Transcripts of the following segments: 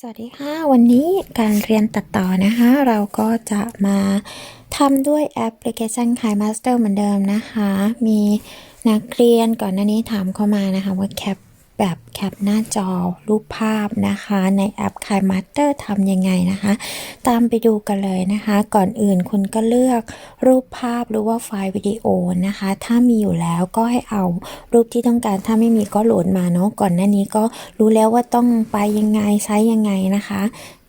สวัสดีค่ะ วันนี้การเรียนตัดต่อนะคะ เราก็จะมาทำด้วยแอปพลิเคชัน k าย Master เหมือนเดิมนะคะ มีนักเรียนก่อนหน้านี้ถามเข้ามานะคะว่าแคป แบบแคปหน้าจอรูปภาพนะคะ ในแอป k าย Master ทำยังไงนะคะ ตามไปดูกันเลยนะคะ ก่อนอื่นคุณก็เลือกรูปภาพหรือว่าไฟล์วิดีโอนะคะ ถ้ามีอยู่แล้วก็ให้เอารูปที่ต้องการถ้าไม่มีก็โหลดมาเนาะก่อนหน้านี้ก็รู้แล้วว่าต้องไปยังไงใช้ยังไงนะคะ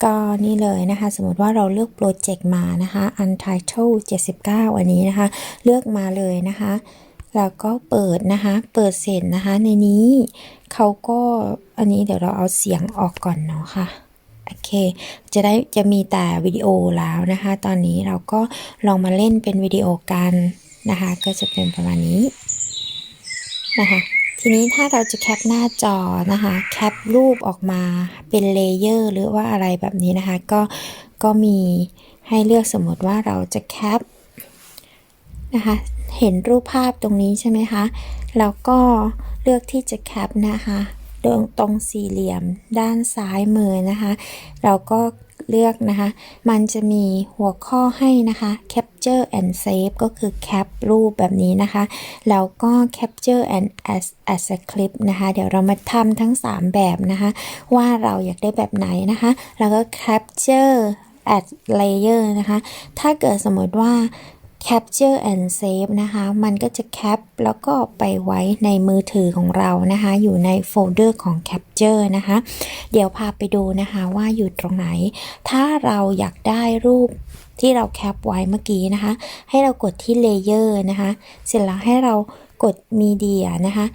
ก็นี่เลยนะคะ สมมติว่าเราเลือกโปรเจกต์มานะคะ Untitled 79 อันนี้นะคะ เลือกมาเลยนะคะ แล้วก็เปิดนะคะ เปิดเสร็จนะคะ ในนี้เขาก็อันนี้เดี๋ยวเราเอาเสียงออกก่อนเนาะค่ะโอเค จะได้จะมีแต่วิดีโอแล้วนะคะ ตอนนี้เราก็ลองมาเล่นเป็นวิดีโอกันนะคะ ก็จะเป็นประมาณนี้นะคะ ทีนี้ถ้าเราจะแคปหน้าจอนะคะ แคปรูปออกมาเป็นเลเยอร์หรือว่าอะไรแบบนี้นะคะ ก็ก็มีให้เลือกสมมติว่าเราจะแคปนะคะ เห็นรูปภาพตรงนี้ใช่ไหมคะ แล้วก็เลือกที่จะแคปนะคะตรงตรงสี่เหลี่ยมด้านซ้ายมือนะคะ เราก็เลือกนะคะ มันจะมีหัวข้อให้นะคะ capture and save ก็คือแคปรูปแบบนี้นะคะ แล้วก็ capture and as as a clip นะคะ เดี๋ยวเรามาทำทั้ง 3 แบบนะคะ ว่าเราอยากได้แบบไหนนะคะ แล้วก็ capture as layer นะคะ ถ้าเกิดสมมติว่า capture and save นะคะ มันก็จะแคปแล้วก็ไปไว้ในมือถือของเรานะคะ อยู่ในโฟลเดอร์ของ capture นะคะ เดี๋ยวพาไปดูนะคะว่าอยู่ตรงไหน ถ้าเราอยากได้รูปที่เราแคปไว้เมื่อกี้นะคะ ให้เรากดที่ layer นะคะ เสร็จแล้วให้เรากด media นะคะ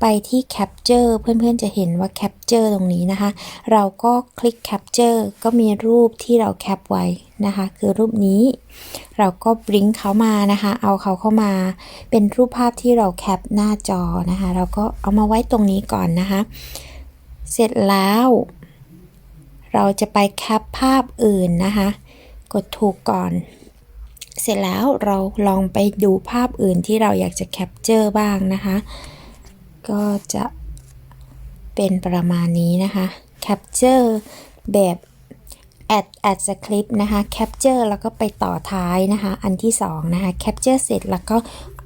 ไปที่ capture เพื่อนๆจะเห็นว่า capture ตรงนี้นะคะ เราก็คลิก capture ก็มีรูปที่เราแคปไว้นะคะ คือรูปนี้ เราก็บลิงเขามานะคะ เอาเขาเข้ามา เป็นรูปภาพที่เราแคปหน้าจอนะคะ เราก็เอามาไว้ตรงนี้ก่อนนะคะ เสร็จแล้ว เราจะไปแคปภาพอื่นนะคะ กดถูกก่อนเสร็จแล้วเราลองไปดูภาพอื่นที่เราอยากจะแคปเจอร์บ้างนะคะ ก็จะเป็นประมาณนี้นะคะ capture แบบ add add script นะคะ capture แล้วก็ไปต่อท้ายนะคะ อันที่สองนะคะ capture เสร็จแล้วก็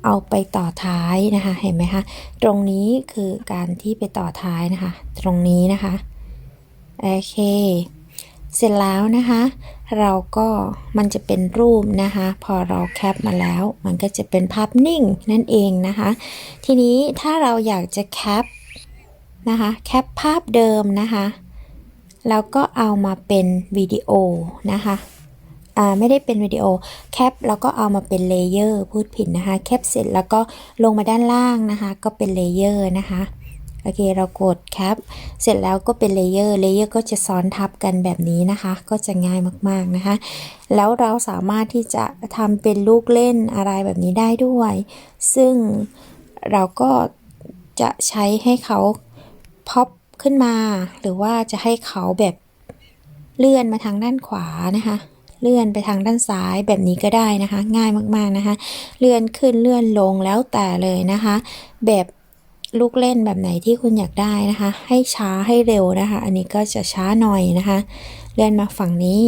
เอาไปต่อท้ายนะคะ เห็นไหมคะ ตรงนี้คือการที่ไปต่อท้ายนะคะ ตรงนี้นะคะ โอเค เสร็จแล้วนะคะ เราก็มันจะเป็นรูปนะคะ พอเราแคปมาแล้ว มันก็จะเป็นภาพนิ่งนั่นเองนะคะ ทีนี้ถ้าเราอยากจะแคปนะคะ แคปภาพเดิมนะคะแล้วก็เอามาเป็นวิดีโอนะคะอ่าไม่ได้เป็นวิดีโอแคปแล้วก็เอามาเป็นเลเยอร์พูดผิดนะคะ แคปเสร็จแล้วก็ลงมาด้านล่างนะคะ ก็เป็นเลเยอร์นะคะ โอเคเรากดแคปเสร็จแล้วก็เป็นเลเยอร์เลเยอร์ก็จะซ้อนทับกันแบบนี้นะคะ ก็จะง่ายมากๆนะคะ แล้วเราสามารถที่จะทำเป็นลูกเล่นอะไรแบบนี้ได้ด้วย ซึ่งเราก็จะใช้ให้เขาพ็อปขึ้นมา หรือว่าจะให้เขาแบบเลื่อนมาทางด้านขวานะคะเลื่อนไปทางด้านซ้ายแบบนี้ก็ได้นะคะ ง่ายมากๆนะคะ เลื่อนขึ้นเลื่อนลงแล้วแต่เลยนะคะ แบบ ลูกเล่นแบบไหนที่คุณอยากได้นะคะ ให้ช้าให้เร็วนะคะ อันนี้ก็จะช้าหน่อยนะคะ เลื่อนมาฝั่งนี้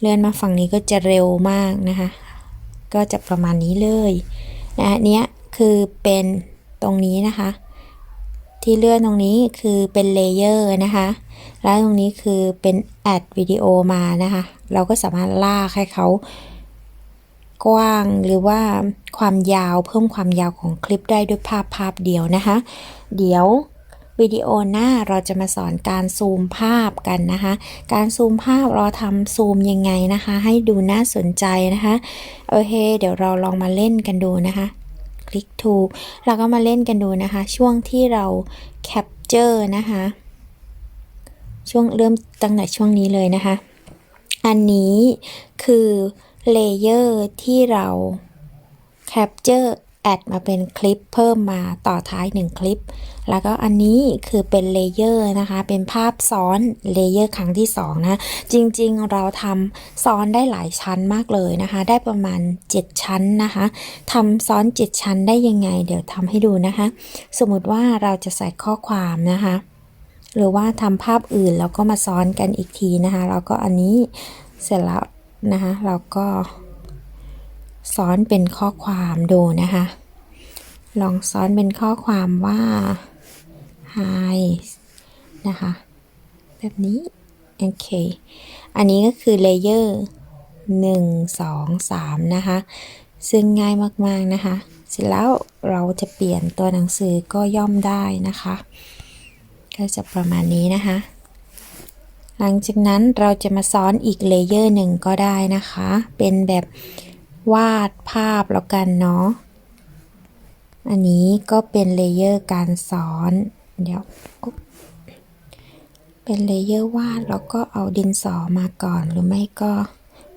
เลื่อนมาฝั่งนี้ก็จะเร็วมากนะคะ ก็จะประมาณนี้เลยนะเนี้ยคือเป็นตรงนี้นะคะ ที่เลื่อนตรงนี้คือเป็นเลเยอร์นะคะ แล้วตรงนี้คือเป็นแอดวิดีโอมานะคะ เราก็สามารถลากให้เขา กว้างหรือว่าความยาวเพิ่มความยาวของคลิปได้ด้วยภาพภาพเดียวนะคะ เดี๋ยววิดีโอหน้าเราจะมาสอนการซูมภาพกันนะคะ การซูมภาพเราทำซูมยังไงนะคะ ให้ดูน่าสนใจนะคะ โอเค เดี๋ยวเราลองมาเล่นกันดูนะคะ คลิกถูเราก็มาเล่นกันดูนะคะ ช่วงที่เราแคปเจอร์นะคะ ช่วงเริ่มตั้งแต่ช่วงนี้เลยนะคะ อันนี้คือ เลเยอร์ที่เราแคปเจอร์แอดมาเป็นคลิปเพิ่มมาต่อท้าย 1 คลิป แล้วก็อันนี้คือเป็นเลเยอร์นะคะ เป็นภาพซ้อนเลเยอร์ครั้งที่ 2 นะ จริงๆเราทำซ้อนได้หลายชั้นมากเลยนะคะ ได้ประมาณ 7 ชั้นนะคะทำซ้อน 7 ชั้นได้ยังไง เดี๋ยวทำให้ดูนะคะ สมมติว่าเราจะใส่ข้อความนะคะ หรือว่าทำภาพอื่นแล้วก็มาซ้อนกันอีกทีนะคะ แล้วก็อันนี้เสร็จแล้ว นะคะเราก็ซ้อนเป็นข้อความดูนะคะ ลองซ้อนเป็นข้อความว่า hi นะคะ แบบนี้ โอเค อันนี้ก็คือเลเยอร์หนึ่งสองสามนะคะ ซึ่งง่ายมาก ๆ นะคะ เสร็จแล้วเราจะเปลี่ยนตัวหนังสือก็ย่อมได้นะคะ ก็จะประมาณนี้นะคะ หลังจากนั้นเราจะมาซ้อนอีกเลเยอร์หนึ่งก็ได้นะคะ เป็นแบบวาดภาพแล้วกันเนาะ อันนี้ก็เป็นเลเยอร์การซ้อน เดี๋ยว เป็นเลเยอร์วาดแล้วก็เอาดินสอมาก่อนหรือไม่ก็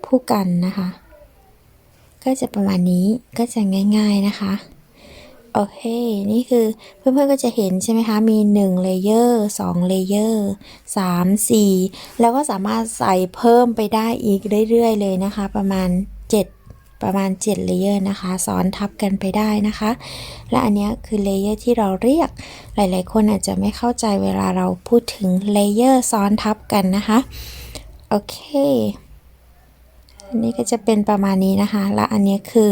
ผู้กันนะคะ ก็จะประมาณนี้ก็จะง่าย ๆนะคะ โอเค นี่คือเพื่อนๆก็จะเห็นใช่ไหมคะ มี1เลเยอร์2เลเยอร์3 4 แล้วก็สามารถใส่เพิ่มไปได้อีกเรื่อยๆเลยนะคะ ประมาณ 7 ประมาณ7เลเยอร์นะคะซ้อนทับกันไปได้นะคะ และอันนี้คือเลเยอร์ที่เราเรียก หลายๆคนอาจจะไม่เข้าใจเวลาเราพูดถึงเลเยอร์ซ้อนทับกันนะคะ โอเคอันนี้ก็จะเป็นประมาณนี้นะคะ และอันนี้คือ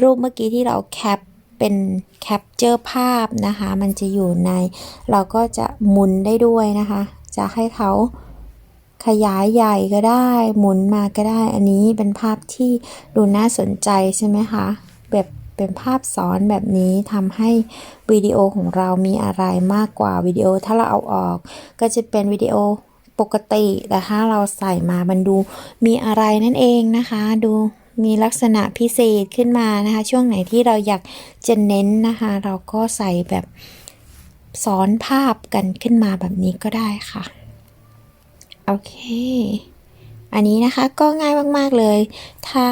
รูปเมื่อกี้ที่เราแคป เป็นแคปเจอร์ภาพนะคะ มันจะอยู่ใน เราก็จะหมุนได้ด้วยนะคะ จะให้เขาขยายใหญ่ก็ได้ หมุนมาก็ได้ อันนี้เป็นภาพที่ดูน่าสนใจใช่ไหมคะ แบบเป็นภาพซ้อนแบบนี้ทำให้วิดีโอของเรามีอะไรมากกว่าวิดีโอถ้าเราเอาออก ก็จะเป็นวิดีโอปกติ แต่ถ้าเราใส่มามันดูมีอะไรนั่นเองนะคะ ดู มีลักษณะพิเศษขึ้นมานะคะ ช่วงไหนที่เราอยากจะเน้นนะคะ เราก็ใส่แบบซ้อนภาพกันขึ้นมาแบบนี้ก็ได้ค่ะ โอเค อันนี้นะคะก็ง่ายมากๆเลย ถ้า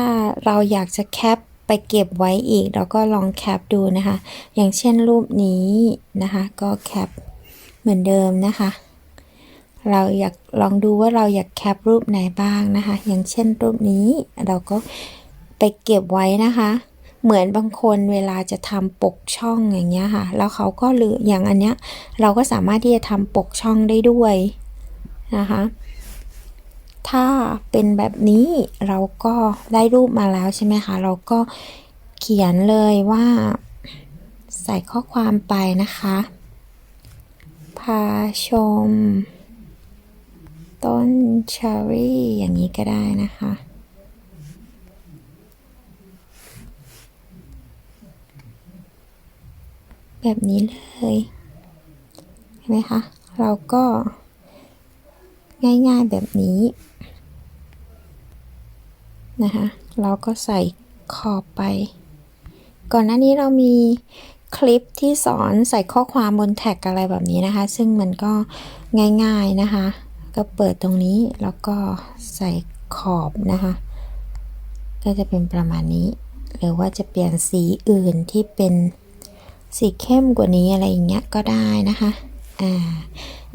เราอยากจะแคปไปเก็บไว้อีก เราก็ลองแคปดูนะคะ อย่างเช่นรูปนี้นะคะ ก็แคปเหมือนเดิมนะคะ เราอยากลองดูว่าเราอยากแคปรูปไหนบ้างนะคะ อย่างเช่นรูปนี้เราก็ ไปเก็บไว้นะคะ เหมือนบางคนเวลาจะทำปกช่องอย่างเงี้ยค่ะ แล้วเขาก็ลืออย่างอันเนี้ย เราก็สามารถที่จะทำปกช่องได้ด้วยนะคะ ถ้าเป็นแบบนี้เราก็ได้รูปมาแล้วใช่ไหมคะ เราก็เขียนเลยว่าใส่ข้อความไปนะคะ พาชม ต้นเชอร์รี่อย่างนี้ก็ได้นะคะ แบบนี้เลยเห็นไหมคะ เราก็ง่ายๆแบบนี้นะคะ เราก็ใส่ขอบไป ก่อนหน้านี้เรามีคลิปที่สอนใส่ข้อความบนแท็กอะไรแบบนี้นะคะ ซึ่งมันก็ง่ายๆนะคะ ก็เปิดตรงนี้แล้วก็ใส่ขอบนะคะ ก็จะเป็นประมาณนี้ หรือว่าจะเปลี่ยนสีอื่นที่เป็น สีเข้มกว่านี้อะไรอย่างเงี้ยก็ได้นะคะ อ่า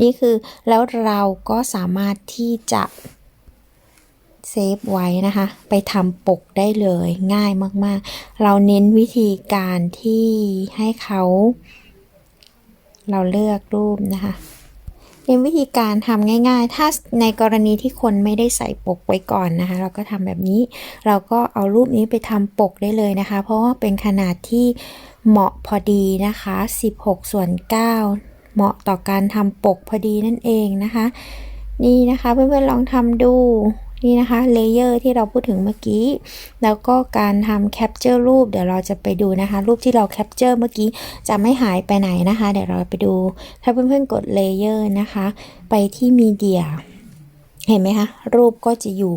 นี่คือแล้วเราก็สามารถที่จะเซฟไว้นะคะ ไปทำปกได้เลยง่ายมากๆ เราเน้นวิธีการที่ให้เขา เราเลือกรูปนะคะเน้นวิธีการทำง่าย ๆ ถ้าในกรณีที่คนไม่ได้ใส่ปกไว้ก่อนนะคะ เราก็ทำแบบนี้ เราก็เอารูปนี้ไปทำปกได้เลยนะคะ เพราะว่าเป็นขนาดที่ เหมาะพอดีนะคะ 16 ส่วน 9 เหมาะต่อการทำปกพอดีนั่นเองนะคะ นี่นะคะเพื่อนๆลองทำดูนี่นะคะเลเยอร์ที่เราพูดถึงเมื่อกี้ แล้วก็การทำแคปเจอร์รูปเดี๋ยวเราจะไปดูนะคะ รูปที่เราแคปเจอร์เมื่อกี้จะไม่หายไปไหนนะคะ เดี๋ยวเราไปดู ถ้าเพื่อนๆกดเลเยอร์นะคะ ไปที่มีเดียเห็นไหมคะ รูปก็จะอยู่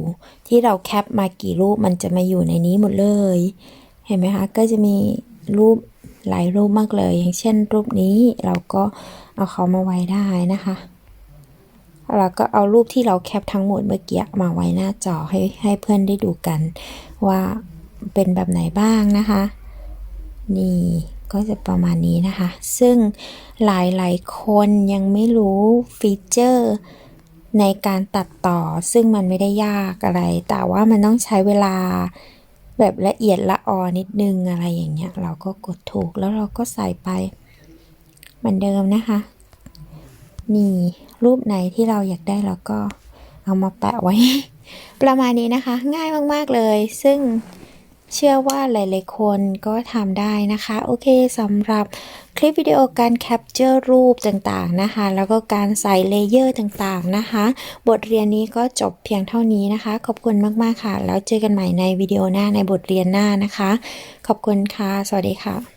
ที่เราแคปมากี่รูปมันจะมาอยู่ในนี้หมดเลย เห็นไหมคะ ก็จะมีรูป หลายรูปมากเลย อย่างเช่น รูปนี้เราก็เอาเขามาไว้ได้นะคะ เราก็เอารูปที่เราแคปทั้งหมดเมื่อกี้มาไว้หน้าจอให้ให้เพื่อนได้ดูกัน ว่าเป็นแบบไหนบ้างนะคะ นี่ก็จะประมาณนี้นะคะ ซึ่งหลายๆคนยังไม่รู้ฟีเจอร์ในการตัดต่อ ซึ่งมันไม่ได้ยากอะไร แต่ว่ามันต้องใช้เวลา แบบละเอียดละออนิดนึงอะไรอย่างเงี้ย เราก็กดถูกแล้วเราก็ใส่ไปเหมือนเดิมนะคะ นี่รูปไหนที่เราอยากได้เราก็เอามาแปะไว้ ประมาณนี้นะคะ ง่ายมาก ๆ เลย ซึ่ง เชื่อว่าหลายๆ คนก็ทำได้นะคะ โอเคสำหรับคลิปวิดีโอการแคปเจอร์รูปต่างๆนะคะ แล้วก็การใส่เลเยอร์ต่างๆนะคะ บทเรียนนี้ก็จบเพียงเท่านี้นะคะ ขอบคุณมากๆค่ะ แล้วเจอกันใหม่ในวิดีโอหน้าในบทเรียนหน้านะคะ ขอบคุณค่ะ สวัสดีค่ะ